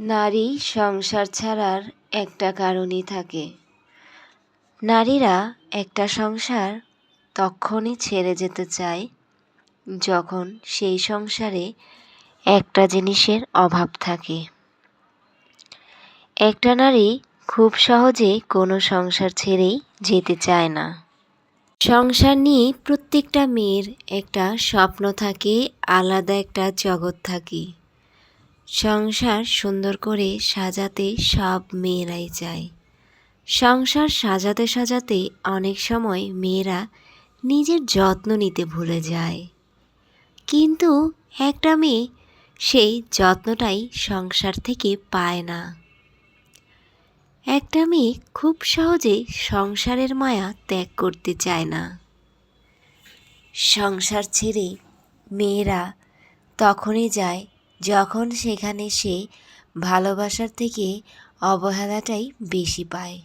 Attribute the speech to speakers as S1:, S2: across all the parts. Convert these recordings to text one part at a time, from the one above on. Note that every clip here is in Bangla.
S1: নারী সংসার ছাড়ার একটা কারণই থাকে। নারীরা একটা সংসার তখনই ছেড়ে যেতে চায় যখন সেই সংসারে একটা জিনিসের অভাব থাকে। একটা নারী খুব সহজে কোনো সংসার ছেড়েই যেতে চায় না। সংসার নিয়ে প্রত্যেকটা মেয়ের একটা স্বপ্ন থাকে, আলাদা একটা জগৎ থাকে। সংসার সুন্দর করে সাজাতে সব মেয়েরাই চায়। সংসার সাজাতে সাজাতে অনেক সময় মেয়েরা নিজের যত্ন নিতে ভুলে যায়। কিন্তু একটা মেয়ে সেই যত্নটাই সংসার থেকে পায় না। একটা মেয়ে খুব সহজে সংসারের মায়া ত্যাগ করতে চায় না। সংসার ছেড়ে মেয়েরা তখনই যায় যখন সেখানে সে ভালোবাসার থেকে অবহেলাটাই বেশি পায়।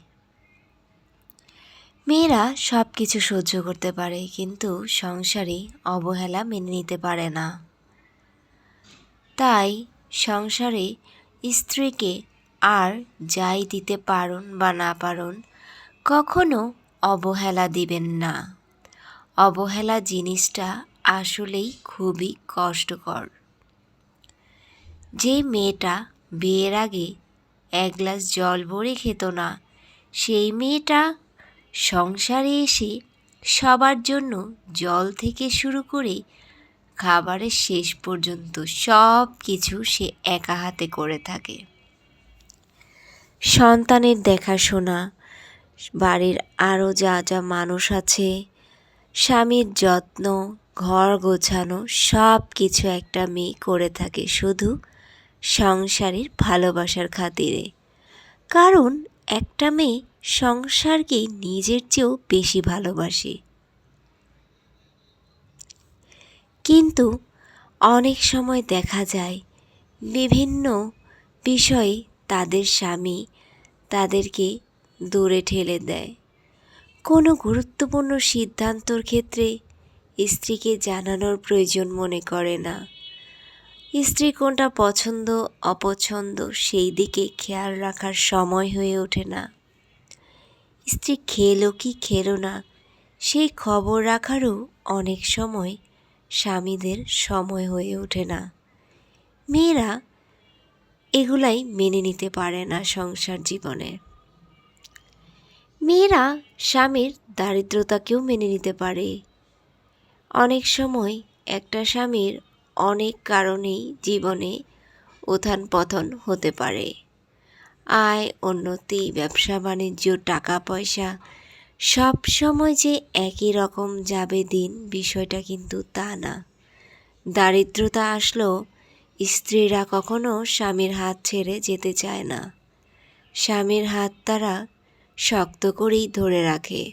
S1: মেয়েরা সব কিছু সহ্য করতে পারে, কিন্তু সংসারে অবহেলা মেনে নিতে পারে না। তাই সংসারে স্ত্রীকে আর যাই দিতে পারুন বা না পারুন, কখনো অবহেলা দিবেন না। অবহেলা জিনিসটা আসলেই খুবই কষ্টকর। যে মেয়েটা বিয়ের আগে এক গ্লাস জল ভরে খেত না, সেই মেয়েটা সংসারে এসে সবার জন্য জল থেকে শুরু করে খাবারের শেষ পর্যন্ত সব কিছু সে একা হাতে করে থাকে। সন্তানের দেখাশোনা, বাড়ির আরও যা যা মানুষ আছে, স্বামীর যত্ন, ঘর গোছানো, সব কিছু একটা মেয়ে করে থাকে। শুধু সংসারের ভালোবাসার খাতিরে। কারণ একটা মেয়ে সংসারকে নিজের চেয়েও বেশি ভালোবাসে। কিন্তু অনেক সময় দেখা যায়, বিভিন্ন বিষয়ে তাদের স্বামী তাদেরকে দূরে ঠেলে দেয়। কোনো গুরুত্বপূর্ণ সিদ্ধান্তর ক্ষেত্রে স্ত্রীকে জানানোর প্রয়োজন মনে করে না। স্ত্রী কোনটা পছন্দ, অপছন্দ, সেই দিকে খেয়াল রাখার সময় হয়ে ওঠে না। স্ত্রী খেলো কি খেলো না, সেই খবর রাখারও অনেক সময় স্বামীদের সময় হয়ে ওঠে না। মেয়েরা এগুলাই মেনে নিতে পারে না সংসার জীবনে। মেয়েরা স্বামীর দারিদ্রতাকেও মেনে নিতে পারে। অনেক সময় একটা স্বামীর অনেক কারণেই জীবনে উত্থান পতন হতে পারে। আয়, উন্নতি, ব্যবসা, বাণিজ্য, টাকা, পয়সা, সব সময় যে একই রকম যাবে দিন, বিষয়টা কিন্তু তা না। দারিদ্রতা আসলেও স্ত্রীরা কখনো স্বামীর হাত ছেড়ে যেতে চায় না। স্বামীর হাত তারা শক্ত করেই ধরে রাখে।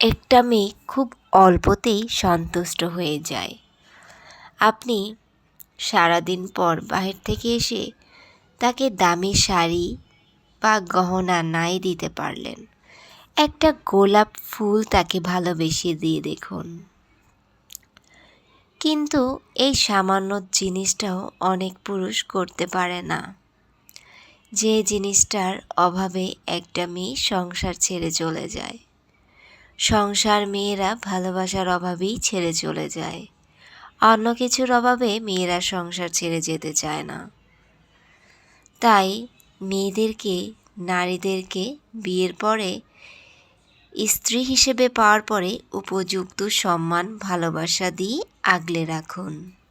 S1: একটা মেয়ে খুব অল্পতেই সন্তুষ্ট হয়ে যায়। আপনি সারাদিন পর বাহির থেকে এসে তাকে দামি শাড়ি বা গহনা নাই দিতে পারলেন। একটা গোলাপ ফুল তাকে ভালোবেসে দিয়ে দেখুন। কিন্তু এই সামান্য জিনিসটাও অনেক পুরুষ করতে পারে না। যে জিনিসটার অভাবে একটা মেয়ে সংসার ছেড়ে চলে যায়। সংসার মেয়েরা ভালোবাসার অভাবেই ছেড়ে চলে যায়। অন্য কিছুর অভাবে মেয়েরা সংসার ছেড়ে যেতে চায় না। তাই মেয়েদেরকে, নারীদেরকে বিয়ের পরে, স্ত্রী হিসেবে পাওয়ার পরে উপযুক্ত সম্মান, ভালোবাসা দিয়ে আগলে রাখুন।